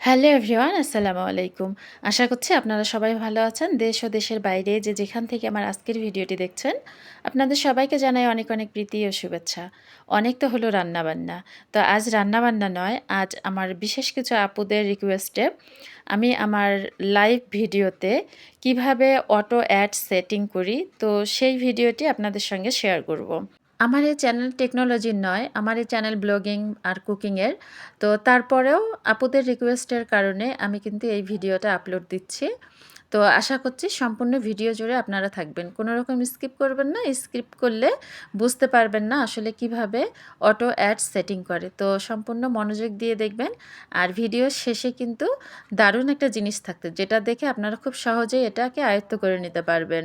Hello everyone, আসসালামু আলাইকুম। আশা করছি আপনারা সবাই ভালো আছেন। দেশ ও দেশের বাইরে যে যেখান থেকে আমার আজকের ভিডিওটি দেখছেন, আপনাদের সবাইকে জানাই অনেক অনেক প্রীতি ও শুভেচ্ছা। অনেক তো হলো রান্নাবান্না। তো আজ রান্নাবান্না নয়, আজ আমার বিশেষ কিছু আপুদের রিকোয়েস্টে আমি আমার লাইভ ভিডিওতে কীভাবে অটো অ্যাড সেটিং করি, তো সেই ভিডিওটি আপনাদের সঙ্গে শেয়ার করব। আমার এই চ্যানেল টেকনোলজির নয়, আমার এই চ্যানেল ব্লগিং আর কুকিংয়ের তো তারপরেও আপুদের রিকোয়েস্টের কারণে আমি কিন্তু এই ভিডিওটা আপলোড দিচ্ছি। তো আশা করছি সম্পূর্ণ ভিডিও জুড়ে আপনারা থাকবেন। কোনো রকম স্কিপ করবেন না স্কিপ করলে বুঝতে পারবেন না আসলে কীভাবে অটো অ্যাড সেটিং করে। তো সম্পূর্ণ মনোযোগ দিয়ে দেখবেন। আর ভিডিও শেষে কিন্তু দারুণ একটা জিনিস থাকতে, যেটা দেখে আপনারা খুব সহজেই এটাকে আয়ত্ত করে নিতে পারবেন।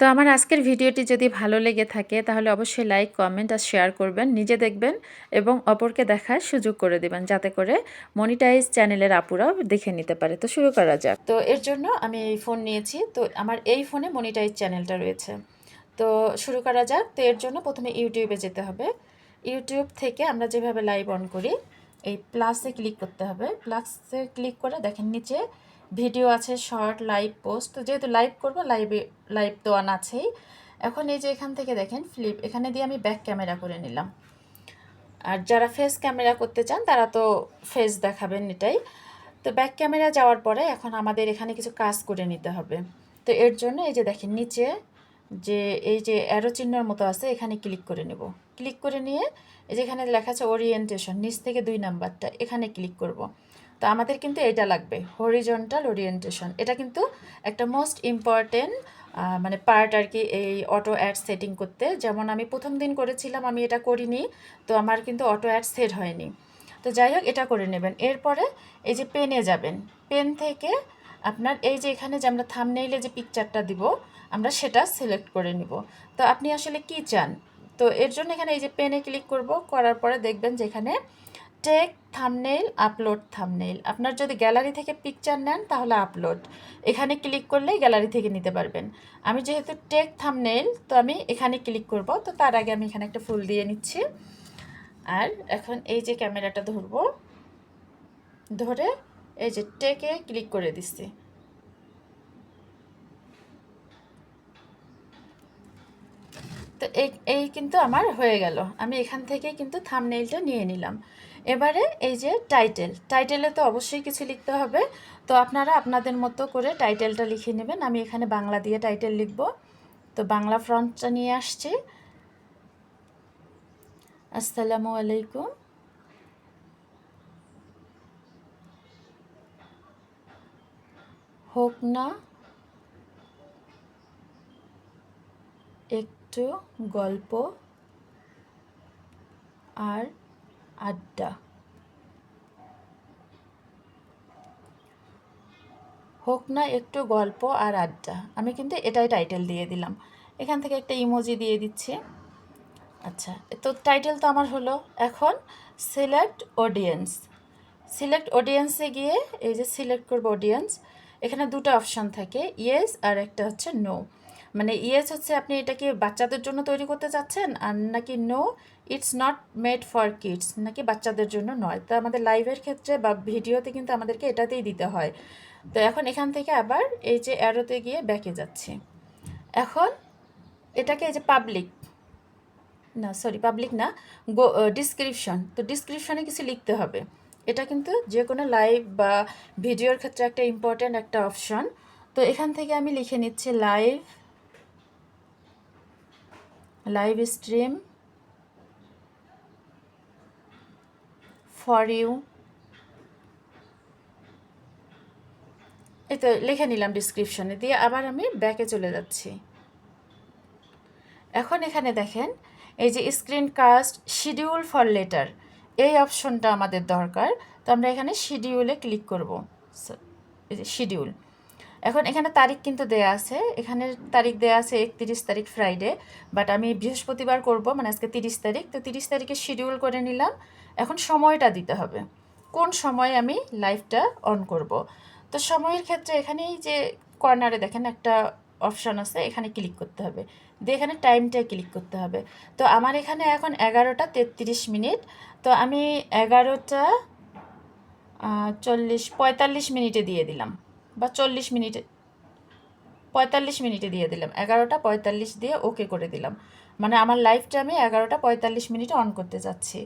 তো আমার আজকের ভিডিওটি যদি ভালো লেগে থাকে, তাহলে অবশ্যই লাইক কমেন্ট আর শেয়ার করবেন। নিজে দেখবেন এবং অপরকে দেখার সুযোগ করে দেবেন, যাতে করে মনিটাইজ চ্যানেলের আপুরাও দেখে নিতে পারে। তো শুরু করা যাক। তো এর জন্য আমি এই ফোন নিয়েছি। তো আমার এই ফোনে মনিটাইজ চ্যানেলটা রয়েছে। তো শুরু করা যাক। তো এর জন্য প্রথমে ইউটিউবে যেতে হবে। ইউটিউব থেকে আমরা যেভাবে লাইভ অন করি, এই প্লাসে ক্লিক করতে হবে। প্লাসে ক্লিক করে দেখেন নিচে ভিডিও আছে, শর্ট, লাইভ পোস্ট। তো যেহেতু লাইভ করব, লাইভে, লাইভ তো অন আছেই। এখন এই যে এখান থেকে দেখেন, ফ্লিপ, এখানে দিয়ে আমি ব্যাক ক্যামেরা করে নিলাম। আর যারা ফেস ক্যামেরা করতে চান, তারা তো ফেস দেখাবেন এটাই। তো ব্যাক ক্যামেরা যাওয়ার পরে এখন আমাদের এখানে কিছু কাজ করে নিতে হবে। তো এর জন্য এই যে দেখেন, নিচে যে, এই যে অ্যারো চিহ্নর মতো আছে, এখানে ক্লিক করে নেব। ক্লিক করে নিয়ে, এই যেখানে লেখা আছে ওরিয়েন্টেশন নিচ থেকে দুই নাম্বারটা এখানে ক্লিক করব। তো আমাদের কিন্তু এটা লাগবে হরিজন্টাল ওরিয়েন্টেশন এটা কিন্তু একটা মোস্ট ইম্পর্টেন্ট মানে পার্ট আর কি এই অটো অ্যাড সেটিং করতে। যেমন আমি প্রথম দিন করেছিলাম, আমি এটা করিনি, তো আমার কিন্তু অটো অ্যাড সেট হয়নি। তো যাই হোক, এটা করে নেবেন। এরপরে এই যে পেনে যাবেন। পেন থেকে আপনার এই যে এখানে যে আমরা থামনেইলে যে পিকচারটা দিব, আমরা সেটা সিলেক্ট করে নিব। তো আপনি আসলে কি চান? তো এর জন্য এখানে এই যে পেনে ক্লিক করব, করার পরে দেখবেন যেখানে টেক থামনেইল, আপলোড থামনেইল। আপনার যদি গ্যালারি থেকে পিকচার নেন, তাহলে আপলোড। এখানে ক্লিক করলেই গ্যালারি থেকে নিতে পারবেন। আমি যেহেতু টেক থামনেইল, তো আমি এখানে ক্লিক করব। তো তার আগে আমি এখানে একটা ফুল দিয়ে নিচ্ছি। আর এখন এই যে ক্যামেরাটা ধরবো। ধরে এই যে টেকে ক্লিক করে দিচ্ছি। তো এই এই কিন্তু আমার হয়ে গেল। আমি এখান থেকে কিন্তু থামনেইলটা নিয়ে নিলাম। এবারে এই যে টাইটেল টাইটেলে তো অবশ্যই কিছু লিখতে হবে। তো আপনারা আপনাদের মতো করে টাইটেলটা লিখে নেবেন। আমি এখানে বাংলা দিয়ে টাইটেল লিখব। তো বাংলা ফ্রন্টটা নিয়ে আসছি। আসসালামু আলাইকুম। হোক না একটু গল্প আর আড্ডা। হোক না একটু গল্প আর আড্ডা। আমি কিন্তু এটাই টাইটেল দিয়ে দিলাম। এখান থেকে একটা ইমোজি দিয়ে দিচ্ছি। আচ্ছা তো টাইটেল তো আমার হলো এখন সিলেক্ট অডিয়েন্স সিলেক্ট অডিয়েন্সে গিয়ে এই যে সিলেক্ট করব অডিয়েন্স এখানে দুটো অপশান থাকে ইয়েস আর একটা হচ্ছে নো মানে ইয়েস হচ্ছে আপনি এটাকে বাচ্চাদের জন্য তৈরি করতে চাচ্ছেন আর নাকি no it's not made for kids নাকি বাচ্চাদের জন্য নয়। তো আমাদের লাইভের ক্ষেত্রে বা ভিডিওতে কিন্তু আমাদেরকে এটাতেই দিতে হয়। তো এখন এখান থেকে আবার এই যে অ্যারোতে গিয়ে ব্যাকে যাচ্ছি। এখন এটাকে এই যে পাবলিক না সরি পাবলিক না গো ডিসক্রিপশন তো ডিসক্রিপশনে কিছু লিখতে হবে। এটা কিন্তু যে কোনো লাইভ বা ভিডিওর ক্ষেত্রে একটা ইম্পর্ট্যান্ট একটা অপশন তো এখান থেকে আমি লিখে নিচ্ছি live live stream for you এই তো লিখে নিলাম ডিসক্রিপশনে দিয়ে আবার আমি ব্যাকে চলে যাচ্ছি। এখন এখানে দেখেন, এই যে screen cast schedule for later এই অপশনটা আমাদের দরকার, তো আমরা এখানে শিডিউলে ক্লিক করব। এই যে শিডিউল এখন এখানে তারিখ কিন্তু দেয়া আছে, এখানে তারিখ দেয়া আছে একত্রিশ তারিখ ফ্রাইডে বাট আমি বৃহস্পতিবার করব মানে আজকে তিরিশ তারিখ, তো তিরিশ তারিখে শিডিউল করে নিলাম। এখন সময়টা দিতে হবে। কোন সময় আমি লাইভটা অন করব? তো সময়ের ক্ষেত্রে এখানেই যে কর্নারে দেখেন একটা অপশান আছে, এখানে ক্লিক করতে হবে। দিয়ে এখানে টাইমটায় ক্লিক করতে হবে। তো আমার এখানে এখন এগারোটা তেত্রিশ মিনিট। তো আমি এগারোটা চল্লিশ, পঁয়তাল্লিশ মিনিটে দিয়ে দিলাম। বা চল্লিশ মিনিটে, পঁয়তাল্লিশ মিনিটে দিয়ে দিলাম। এগারোটা পঁয়তাল্লিশ দিয়ে ওকে করে দিলাম। মানে আমার লাইফটা আমি এগারোটা পঁয়তাল্লিশ মিনিটে অন করতে যাচ্ছি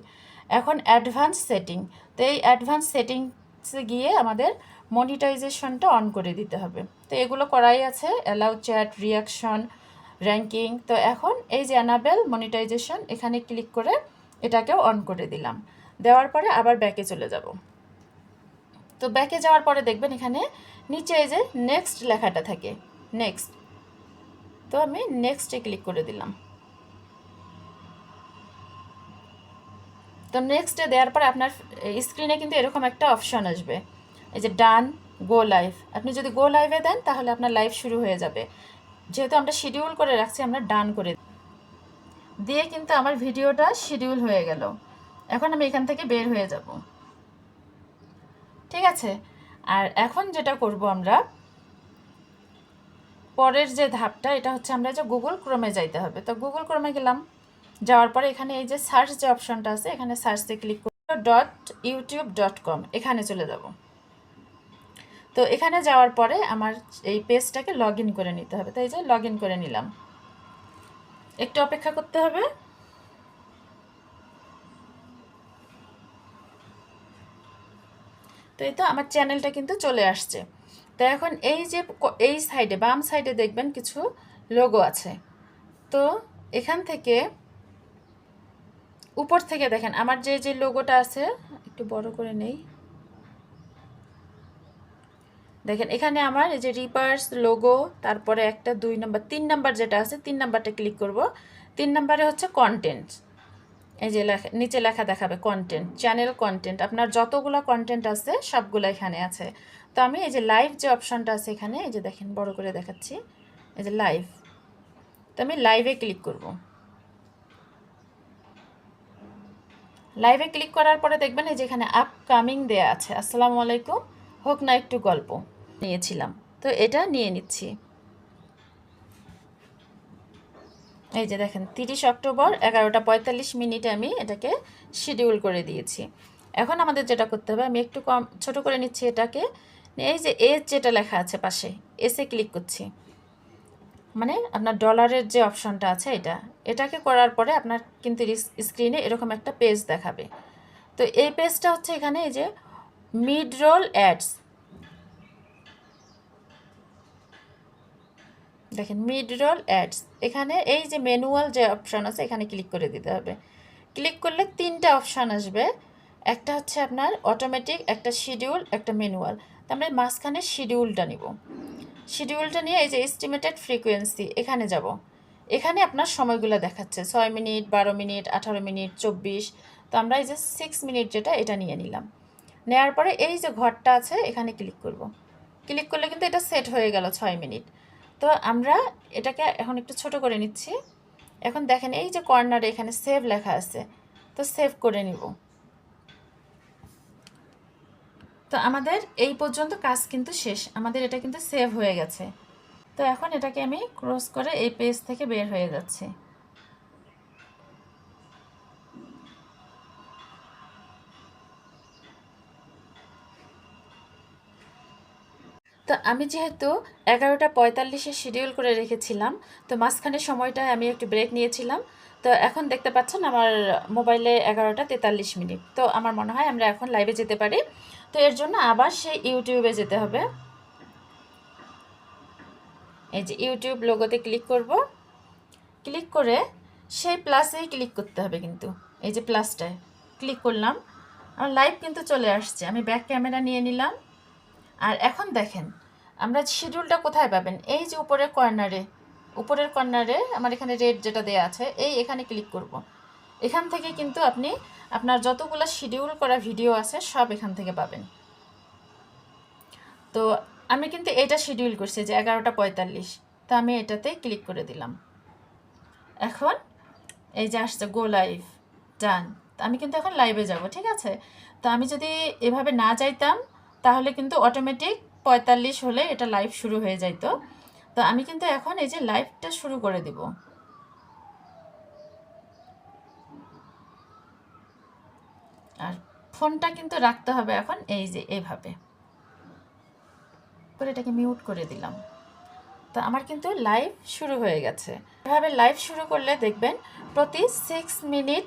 এখন অ্যাডভান্স সেটিং তো এই অ্যাডভান্স সেটিংসে গিয়ে আমাদের মনিটাইজেশনটা অন করে দিতে হবে। তো এগুলো করাই আছে অ্যালাউ চ্যাট রিয়াকশন র্যাঙ্কিং তো এখন এই যে অ্যানাবেল মনিটাইজেশন এখানে ক্লিক করে এটাকেও অন করে দিলাম। দেওয়ার পরে আবার ব্যাকে চলে যাব। তো ব্যাকে যাওয়ার পরে দেখবেন এখানে নিচে এই যে নেক্সট লেখাটা থাকে। নেক্সট তো আমি নেক্সটে ক্লিক করে দিলাম। তো নেক্সটে দেওয়ার পর আপনার স্ক্রিনে কিন্তু এরকম একটা অপশন আসবে। এই যে ডান গো লাইভ আপনি যদি গো লাইভে দেন, তাহলে আপনার লাইভ শুরু হয়ে যাবে। যেহেতু আমরা শিডিউল করে রাখছি, আমরা ডান করে দিয়ে কিন্তু আমার ভিডিওটা শিডিউল হয়ে গেল। এখন আমি এখান থেকে বের হয়ে যাব। ঠিক আছে? আর এখন যেটা করব আমরা, পরের যে ধাপটা, এটা হচ্ছে আমরা যে গুগল ক্রমে যাইতে হবে। তো গুগল ক্রমে গেলাম। যাওয়ার পরে এখানে এই যে সার্চ যে অপশনটা আছে, এখানে সার্চে ক্লিক করব ডট ইউটিউব ডট কম এখানে চলে যাব। তো এখানে যাওয়ার পরে আমার এই পেজটাকে লগ করে নিতে হবে। তাই যে লগ করে নিলাম। একটু অপেক্ষা করতে হবে। তো এই তো আমার চ্যানেলটা কিন্তু চলে আসছে। তো এখন এই যে এই সাইডে বাম সাইডে দেখবেন কিছু লোগো আছে। তো এখান থেকে উপর থেকে দেখেন, আমার যে যে লোগোটা আছে, একটু বড় করে নেই। দেখেন, এখানে আমার এই যে রিপার্স লোগো তারপরে একটা দুই নাম্বার তিন নাম্বার যেটা আছে, তিন নাম্বারটা ক্লিক করব। তিন নাম্বারে হচ্ছে কন্টেন্ট এই যে লেখা, নিচে লেখা দেখাবে কন্টেন্ট চ্যানেল কন্টেন্ট আপনার যতগুলো কন্টেন্ট আছে, সবগুলো এখানে আছে। তো আমি এই যে লাইভ যে অপশানটা আছে এখানে, এই যে দেখেন, বড় করে দেখাচ্ছি। এই যে লাইভ তো আমি লাইভে ক্লিক করব। লাইভে ক্লিক করার পরে দেখবেন এই যে এখানে আপকামিং দেয়া আছে। আসসালামু আলাইকুম। হোক না একটু গল্প নিয়েছিলাম। তো এটা নিয়ে নিচ্ছি। এই যে দেখেন, তিরিশ অক্টোবর এগারোটা পঁয়তাল্লিশ মিনিটে আমি এটাকে শিডিউল করে দিয়েছি। এখন আমাদের যেটা করতে হবে, আমি একটু কম, ছোটো করে নিচ্ছি এটাকে। এই যে এজ যেটা লেখা আছে পাশে এসে ক্লিক করছি। মানে আপনার ডলারের যে অপশনটা আছে এটা, এটাকে করার পরে আপনার কিন্তু স্ক্রিনে এরকম একটা পেজ দেখাবে। তো এই পেজটা হচ্ছে এখানে এই যে মিড রোল অ্যাডস দেখেন মিড রোল অ্যাডস এখানে এই যে ম্যানুয়াল যে অপশান আছে, এখানে ক্লিক করে দিতে হবে। ক্লিক করলে তিনটা অপশান আসবে। একটা হচ্ছে আপনার অটোমেটিক একটা শিডিউল একটা ম্যানুয়াল তো আমরা মাঝখানে শিডিউলটা নিব। শিডিউলটা নিয়ে এই যে এস্টিমেটেড ফ্রিকোয়েন্সি এখানে যাব। এখানে আপনার সময়গুলো দেখাচ্ছে, ছয় মিনিট, বারো মিনিট, আঠারো মিনিট, চব্বিশ। তো আমরা এই যে সিক্স মিনিট যেটা, এটা নিয়ে নিলাম। নেওয়ার পরে এই যে ঘরটা আছে, এখানে ক্লিক করব। ক্লিক করলে কিন্তু এটা সেট হয়ে গেল ছয় মিনিট। তো আমরা এটাকে এখন একটু ছোট করে নিচ্ছি। এখন দেখেন এই যে কর্নারে এখানে সেভ লেখা আছে। তো সেভ করে নিব। তো আমাদের এই পর্যন্ত কাজ কিন্তু শেষ। আমাদের এটা কিন্তু সেভ হয়ে গেছে। তো এখন এটাকে আমি ক্রস করে এই পেজ থেকে বের হয়ে যাচ্ছি। তো আমি যেহেতু এগারোটা পঁয়তাল্লিশে শিডিউল করে রেখেছিলাম, তো মাঝখানে সময়টায় আমি একটু ব্রেক নিয়েছিলাম। তো এখন দেখতে পাচ্ছেন আমার মোবাইলে এগারোটা তেতাল্লিশ মিনিট। তো আমার মনে হয় আমরা এখন লাইভে যেতে পারি। তো এর জন্য আবার সেই ইউটিউবে যেতে হবে। এই যে ইউটিউব লোগোতে ক্লিক করব। ক্লিক করে সেই প্লাসেই ক্লিক করতে হবে কিন্তু, এই যে প্লাসটায় ক্লিক করলাম। আমার লাইভ কিন্তু চলে আসছে, আমি ব্যাক ক্যামেরা নিয়ে নিলাম। আর এখন দেখেন, আমরা শিডিউলটা কোথায় পাবেন? এই যে উপরের কর্নারে উপরের কর্নারে আমার এখানে রেড যেটা দেওয়া আছে, এই এখানে ক্লিক করব। এখান থেকে কিন্তু আপনি আপনার যতগুলো শিডিউল করা ভিডিও আছে, সব এখান থেকে পাবেন। তো আমি কিন্তু এটা শিডিউল করছি যে এগারোটা পঁয়তাল্লিশ। তো আমি এটাতে ক্লিক করে দিলাম। এখন এই যে আসছে গো লাইভ ডান আমি কিন্তু এখন লাইভে যাব, ঠিক আছে? তো আমি যদি এভাবে না যাইতাম, তাহলে কিন্তু অটোমেটিক পঁয়তাল্লিশ হলে এটা লাইভ শুরু হয়ে যাইতো। তো আমি কিন্তু এখন এই যে লাইভটা শুরু করে দিব। আর ফোনটা কিন্তু রাখতে হবে এখন এই যে এভাবে। করে এটাকে মিউট করে দিলাম। তো আমার কিন্তু লাইভ শুরু হয়ে গেছে। এভাবে লাইভ শুরু করলে দেখবেন প্রতি সিক্স মিনিট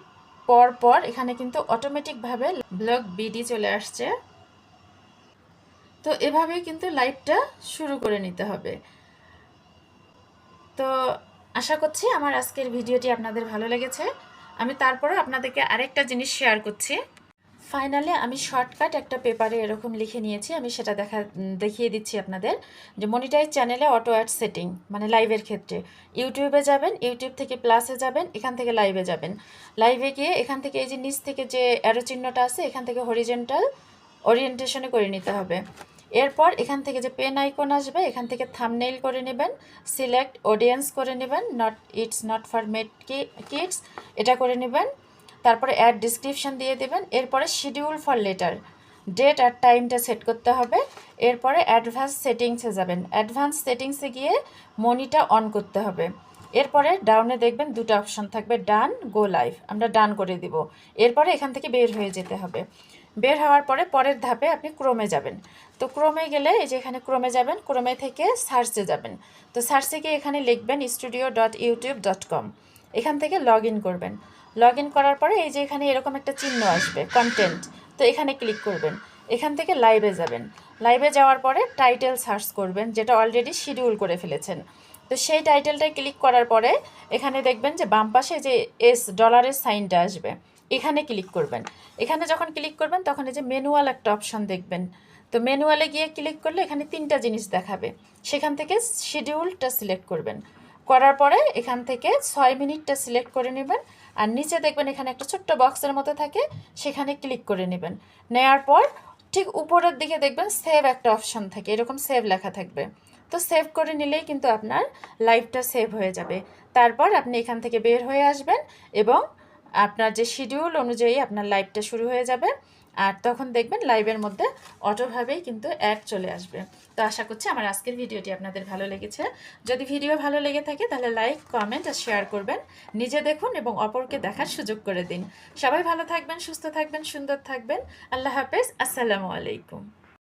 পর পর এখানে কিন্তু অটোমেটিকভাবে ব্লগ বিডি চলে আসছে। তো এভাবে কিন্তু লাইভটা শুরু করে নিতে হবে। তো আশা করছি আমার আজকের ভিডিওটি আপনাদের ভালো লেগেছে। আমি তারপরে আপনাদেরকে আরেকটা জিনিস শেয়ার করছি। ফাইনালি আমি শর্টকাট একটা পেপারে এরকম লিখে নিয়েছি। আমি সেটা দেখা দেখিয়ে দিচ্ছি আপনাদের। যে মনিটাইজ চ্যানেলে অটো অ্যাড সেটিং মানে লাইভের ক্ষেত্রে। ইউটিউবে যাবেন ইউটিউব থেকে প্লাসে যাবেন, এখান থেকে লাইভে যাবেন। লাইভে গিয়ে এখান থেকে এই যে নিচ থেকে যে অ্যারো চিহ্নটা আছে, এখান থেকে হরিজেন্টাল ওরিয়েন্টেশনে করে নিতে হবে। এরপর এখান থেকে যে পেন আইকন আসবে, এখান থেকে থামনেইল করে নেবেন। সিলেক্ট অডিয়েন্স করে নেবেন। Not it's not for made kids এটা করে নেবেন। তারপরে অ্যাড ডিসক্রিপশন দিয়ে দেবেন, এরপরে শিডিউল ফর লেটার ডেট আর টাইমটা সেট করতে হবে, এরপরে অ্যাডভান্স সেটিংসে যাবেন অ্যাডভান্স সেটিংসে গিয়ে মনিটা অন করতে হবে, এরপরে ডাউনে দেখবেন দুটো অপশন থাকবে ডান গো লাইভ আমরা ডান করে দিব, এরপরে এখান থেকে বের হয়ে যেতে হবে, বের হওয়ার পরে পরের ধাপে আপনি ক্রমে যাবেন, তো ক্রমে গেলে এই যে এখানে ক্রমে যাবেন ক্রমে থেকে সার্চে যাবেন, তো সার্চে গিয়ে এখানে লিখবেন studio dot YouTube dot com এখান থেকে লগ ইন করবেন লগ ইন করার পরে এই যে এখানে এরকম একটা চিহ্ন আসবে কন্টেন্ট তো এখানে ক্লিক করবেন। এখান থেকে লাইভে যাবেন। লাইভে যাওয়ার পরে টাইটেল সার্চ করবেন, যেটা অলরেডি শিডিউল করে ফেলেছেন। তো সেই টাইটেলটায় ক্লিক করার পরে এখানে দেখবেন যে বাম পাশে যে এস ডলারের সাইনটা আসবে, এখানে ক্লিক করবেন। এখানে যখন ক্লিক করবেন, তখন এই যে ম্যানুয়াল একটা অপশন দেখবেন। তো ম্যানুয়ালে গিয়ে ক্লিক করলে এখানে তিনটা জিনিস দেখাবে। সেখান থেকে শিডিউলটা সিলেক্ট করবেন। করার পরে এখান থেকে ছয় মিনিটটা সিলেক্ট করে নেবেন। আর নিচে দেখবেন এখানে একটা ছোট্ট বক্সের মতো থাকে, সেখানে ক্লিক করে নেবেন। নেয়ার পর ঠিক উপরের দিকে দেখবেন সেভ একটা অপশন থাকে, এরকম সেভ লেখা থাকবে। তো সেভ করে নিলেই কিন্তু আপনার লাইভটা সেভ হয়ে যাবে। তারপর আপনি এখান থেকে বের হয়ে আসবেন এবং আপনার যে শিডিউল অনুযায়ী আপনার লাইভটা শুরু হয়ে যাবে। আর তখন দেখবেন লাইভের মধ্যে অটোভাবেই কিন্তু অ্যাড চলে আসবে। তো আশা করছি আমার আজকের ভিডিওটি আপনাদের ভালো লেগেছে। যদি ভিডিও ভালো লেগে থাকে তাহলে লাইক কমেন্ট আর শেয়ার করবেন। নিজে দেখুন এবং অপরকে দেখার সুযোগ করে দিন। সবাই ভালো থাকবেন, সুস্থ থাকবেন, সুন্দর থাকবেন। আল্লাহ হাফেজ, আসসালামু আলাইকুম।